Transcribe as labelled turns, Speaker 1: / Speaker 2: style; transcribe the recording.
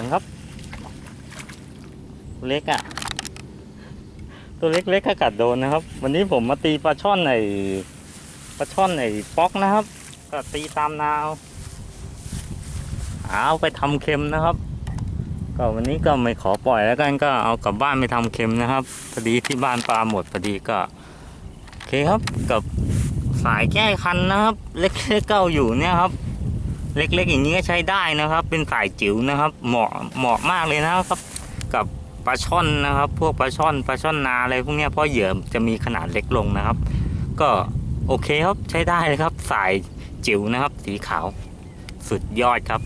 Speaker 1: นครับ เล็กอะ่ะ ตัวเล็กๆก็กัดโดนนะครับ วันนี้ผมมาตีปลาช่อนไอ้ปลาช่อนไอ้ป๊อกนะครับ ก็ตีตามนาวเอาไปทำเค็มนะครับ ก็วันนี้ก็ไม่ขอปล่อยแล้วกันก็เอากลับบ้านไปทำเค็มนะครับพอดีที่บ้านปลาหมดพอดีก็โอเคครับกับสายแก้คันนะครับ เล็กๆเก้าอยู่เนี่ยครับ เล็กๆ อย่างนี้ก็ใช้ได้นะครับ เป็นสายจิ๋วนะครับ เหมาะเหมาะมากเลยนะครับ กับปลาช่อนนะครับ พวกปลาช่อนปลาช่อนนาอะไรพวกนี้เพราะเหยื่อจะมีขนาดเล็กลงนะครับ ก็โอเคครับใช้ได้เลยครับ สายจิ๋วนะครับ สีขาว สุดยอดครับ